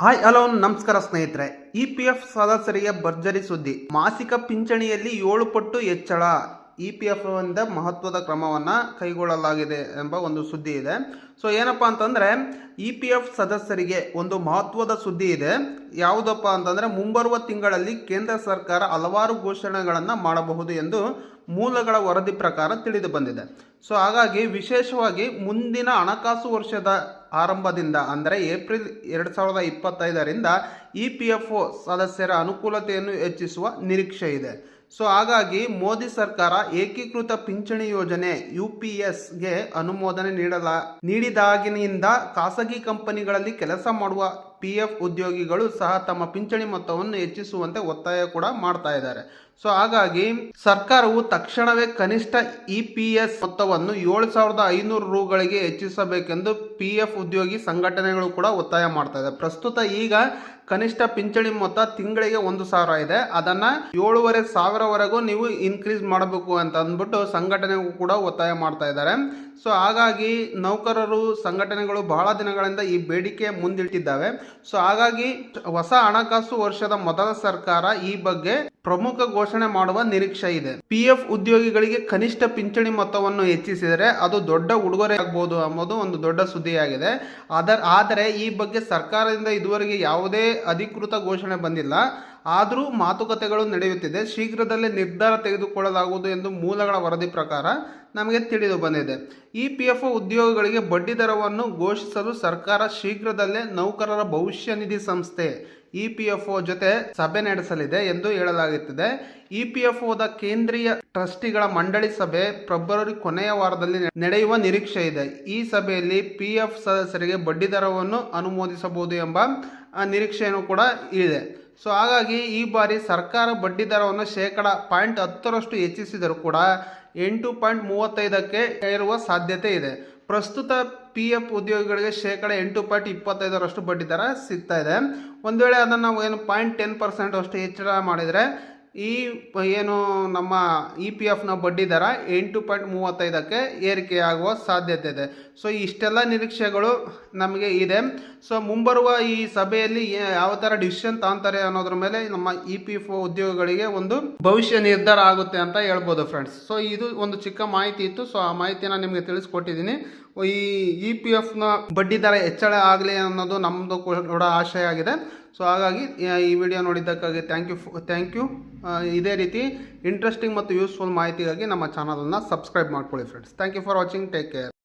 Hi, hello, ನಮಸ್ಕಾರ ಸ್ನೇಹಿತರೆ. E P F ಸದಸ್ಯರಿಗೆ ಭರ್ಜರಿ ಸುದ್ದಿ. ಮಾಸಿಕ ಪಿಂಚಣಿಯಲ್ಲಿ ಏಳು ಪಟ್ಟು ಹೆಚ್ಚಳ. ಇ ಪಿ ಎಫ್ ಇಂದ ಮಹತ್ವದ ಕ್ರಮವನ್ನು ಕೈಗೊಳ್ಳಲಾಗಿದೆ ಎಂಬ ಒಂದು ಸುದ್ದಿ ಇದೆ. ಸೊ ಏನಪ್ಪ ಅಂತಂದ್ರೆ, ಇ ಪಿ ಎಫ್ ಸದಸ್ಯರಿಗೆ ಒಂದು ಮಹತ್ವದ ಸುದ್ದಿ ಇದೆ. ಯಾವುದಪ್ಪ ಅಂತಂದ್ರೆ, ಮುಂಬರುವ ತಿಂಗಳಲ್ಲಿ ಕೇಂದ್ರ ಸರ್ಕಾರ ಹಲವಾರು ಘೋಷಣೆಗಳನ್ನು ಮಾಡಬಹುದು ಎಂದು ಮೂಲಗಳ ವರದಿ ಪ್ರಕಾರ ತಿಳಿದು ಬಂದಿದೆ. ಸೊ ಹಾಗಾಗಿ ವಿಶೇಷವಾಗಿ ಮುಂದಿನ ಹಣಕಾಸು ವರ್ಷದ ಆರಂಭದಿಂದ ಅಂದರೆ ಏಪ್ರಿಲ್ ಎರಡು ಸಾವಿರದ ಇಪ್ಪತ್ತೈದರಿಂದ ಇ ಪಿ ಎಫ್ ಒ ಸದಸ್ಯರ ಅನುಕೂಲತೆಯನ್ನು ಹೆಚ್ಚಿಸುವ ನಿರೀಕ್ಷೆ ಇದೆ ಸೊ ಹಾಗಾಗಿ ಮೋದಿ ಸರ್ಕಾರ ಏಕೀಕೃತ ಪಿಂಚಣಿ ಯೋಜನೆ ಯು ಪಿ ಎಸ್ಗೆ ಅನುಮೋದನೆ ನೀಡಲ, ನೀಡಿದಾಗಿನಿಂದ ಖಾಸಗಿ ಕಂಪನಿಗಳಲ್ಲಿ ಕೆಲಸ ಮಾಡುವ ಪಿ ಎಫ್ ಉದ್ಯೋಗಿಗಳು ಸಹ ತಮ್ಮ ಪಿಂಚಣಿ ಮೊತ್ತವನ್ನು ಹೆಚ್ಚಿಸುವಂತೆ ಒತ್ತಾಯ ಕೂಡ ಮಾಡ್ತಾ ಇದ್ದಾರೆ. ಸೊ ಹಾಗಾಗಿ ಸರ್ಕಾರವು ತಕ್ಷಣವೇ ಕನಿಷ್ಠ ಇ ಪಿ ಎಸ್ ಮೊತ್ತವನ್ನು ಏಳು ಸಾವಿರದ ಐನೂರು ರೂಗಳಿಗೆ ಹೆಚ್ಚಿಸಬೇಕೆಂದು ಪಿ ಎಫ್ ಉದ್ಯೋಗಿ ಸಂಘಟನೆಗಳು ಕೂಡ ಒತ್ತಾಯ ಮಾಡ್ತಾ ಇದೆ ಪ್ರಸ್ತುತ ಈಗ ಕನಿಷ್ಠ ಪಿಂಚಣಿ ಮೊತ್ತ ತಿಂಗಳಿಗೆ ಒಂದು ಸಾವಿರ ಇದೆ. ಅದನ್ನ ಏಳುವರೆ ಸಾವಿರವರೆಗೂ ನೀವು ಇನ್ಕ್ರೀಸ್ ಮಾಡಬೇಕು ಅಂತ ಅಂದ್ಬಿಟ್ಟು ಸಂಘಟನೆಗೂ ಕೂಡ ಒತ್ತಾಯ ಮಾಡ್ತಾ ಇದ್ದಾರೆ. ಸೊ ಹಾಗಾಗಿ ನೌಕರರು, ಸಂಘಟನೆಗಳು ಬಹಳ ದಿನಗಳಿಂದ ಈ ಬೇಡಿಕೆ ಮುಂದಿಟ್ಟಿದ್ದಾವೆ. ಸೊ ಹಾಗಾಗಿ ಹೊಸ ಹಣಕಾಸು ವರ್ಷದ ಮೊದಲ ಸರ್ಕಾರ ಈ ಬಗ್ಗೆ ಪ್ರಮುಖ ಘೋಷಣೆ ಮಾಡುವ ನಿರೀಕ್ಷೆ ಇದೆ. ಪಿ ಎಫ್ ಉದ್ಯೋಗಿಗಳಿಗೆ ಕನಿಷ್ಠ ಪಿಂಚಣಿ ಮೊತ್ತವನ್ನು ಹೆಚ್ಚಿಸಿದರೆ ಅದು ದೊಡ್ಡ ಉಡುಗೊರೆ ಆಗಬಹುದು ಅನ್ನೋದು ಒಂದು ದೊಡ್ಡ ಸುದ್ದಿಯಾಗಿದೆ. ಅದರ, ಆದರೆ ಈ ಬಗ್ಗೆ ಸರ್ಕಾರದಿಂದ ಇದುವರೆಗೆ ಯಾವುದೇ ಅಧಿಕೃತ ಘೋಷಣೆ ಬಂದಿಲ್ಲ. ಆದರೂ ಮಾತುಕತೆಗಳು ನಡೆಯುತ್ತಿದೆ. ಶೀಘ್ರದಲ್ಲೇ ನಿರ್ಧಾರ ತೆಗೆದುಕೊಳ್ಳಲಾಗುವುದು ಎಂದು ಮೂಲಗಳ ವರದಿ ಪ್ರಕಾರ ನಮಗೆ ತಿಳಿದು ಬಂದಿದೆ. ಇ ಪಿ ಎಫ್ ಉದ್ಯೋಗಿಗಳಿಗೆ ಬಡ್ಡಿ ದರವನ್ನು ಘೋಷಿಸಲು ಸರ್ಕಾರ ಶೀಘ್ರದಲ್ಲೇ ನೌಕರರ ಭವಿಷ್ಯ ನಿಧಿ ಸಂಸ್ಥೆ ಇ ಪಿ ಎಫ್ ಒ ಜೊತೆ ಸಭೆ ನಡೆಸಲಿದೆ ಎಂದು ಹೇಳಲಾಗುತ್ತಿದೆ. ಇ ಪಿ ಎಫ್ ಒದ ಕೇಂದ್ರೀಯ ಟ್ರಸ್ಟಿಗಳ ಮಂಡಳಿ ಸಭೆ ಫೆಬ್ರವರಿ ಕೊನೆಯ ವಾರದಲ್ಲಿ ನಡೆಯುವ ನಿರೀಕ್ಷೆ ಇದೆ. ಈ ಸಭೆಯಲ್ಲಿ ಪಿ ಎಫ್ ಸದಸ್ಯರಿಗೆ ಬಡ್ಡಿ ದರವನ್ನು ಅನುಮೋದಿಸಬಹುದು ಎಂಬ ನಿರೀಕ್ಷೆಯನ್ನು ನಿರೀಕ್ಷೆಯೂ ಕೂಡ ಇದೆ. ಸೊ ಹಾಗಾಗಿ ಈ ಬಾರಿ ಸರ್ಕಾರ ಬಡ್ಡಿ ದರವನ್ನು ಶೇಕಡ ಪಾಯಿಂಟ್ ಹತ್ತರಷ್ಟು ಹೆಚ್ಚಿಸಿದರೂ ಕೂಡ ಎಂಟು ಪಾಯಿಂಟ್ ಮೂವತ್ತೈದಕ್ಕೆ ಏರುವ ಸಾಧ್ಯತೆ ಇದೆ. ಪ್ರಸ್ತುತ ಪಿ ಎಫ್ ಉದ್ಯೋಗಿಗಳಿಗೆ ಶೇಕಡ ಎಂಟು ಪಾಯಿಂಟ್ ಇಪ್ಪತ್ತೈದರಷ್ಟು ಬಡ್ಡಿ ದರ ಸಿಗ್ತಾ ಇದೆ. ಒಂದು ವೇಳೆ ಅದನ್ನು ಏನು ಪಾಯಿಂಟ್ ಟೆನ್ ಪರ್ಸೆಂಟ್ ಅಷ್ಟು ಹೆಚ್ಚಳ ಮಾಡಿದರೆ ಈ ಏನು ನಮ್ಮ ಇ ಪಿ ಎಫ್ನ ಬಡ್ಡಿ ದರ ಎಂಟು ಪಾಯಿಂಟ್ ಮೂವತ್ತೈದಕ್ಕೆ ಏರಿಕೆಯಾಗುವ ಸಾಧ್ಯತೆ ಇದೆ. ಸೊ ಇಷ್ಟೆಲ್ಲ ನಿರೀಕ್ಷೆಗಳು ನಮಗೆ ಇದೆ. ಸೊ ಮುಂಬರುವ ಈ ಸಭೆಯಲ್ಲಿ ಯಾವ ಥರ ಡಿಸಿಷನ್ ತಾಂತಾರೆ ಅನ್ನೋದ್ರ ಮೇಲೆ ನಮ್ಮ ಇ ಪಿ ಎಫ್ ಉದ್ಯೋಗಗಳಿಗೆ ಒಂದು ಭವಿಷ್ಯ ನಿರ್ಧಾರ ಆಗುತ್ತೆ ಅಂತ ಹೇಳ್ಬೋದು ಫ್ರೆಂಡ್ಸ್ ಸೊ ಇದು ಒಂದು ಚಿಕ್ಕ ಮಾಹಿತಿ ಇತ್ತು. ಸೊ ಆ ಮಾಹಿತಿನ ನಿಮಗೆ ತಿಳಿಸ್ಕೊಟ್ಟಿದ್ದೀನಿ. ಈ ಇ ಪಿ ಎಫ್ನ ಬಡ್ಡಿ ದರ ಹೆಚ್ಚಳ ಆಗಲಿ ಅನ್ನೋದು ನಮ್ಮದು ಕೂಡ ಆಶಯ ಆಗಿದೆ. ಸೊ ಹಾಗಾಗಿ ಈ ವಿಡಿಯೋ ನೋಡಿದ್ದಕ್ಕಾಗಿ ಥ್ಯಾಂಕ್ ಯು ಥ್ಯಾಂಕ್ ಯು ಇದೇ ರೀತಿ ಇಂಟ್ರೆಸ್ಟಿಂಗ್ ಮತ್ತು ಯೂಸ್ಫುಲ್ ಮಾಹಿತಿಗಾಗಿ ನಮ್ಮ ಚಾನಲನ್ನು ಸಬ್ಸ್ಕ್ರೈಬ್ ಮಾಡ್ಕೊಳ್ಳಿ friends thank you for watching take care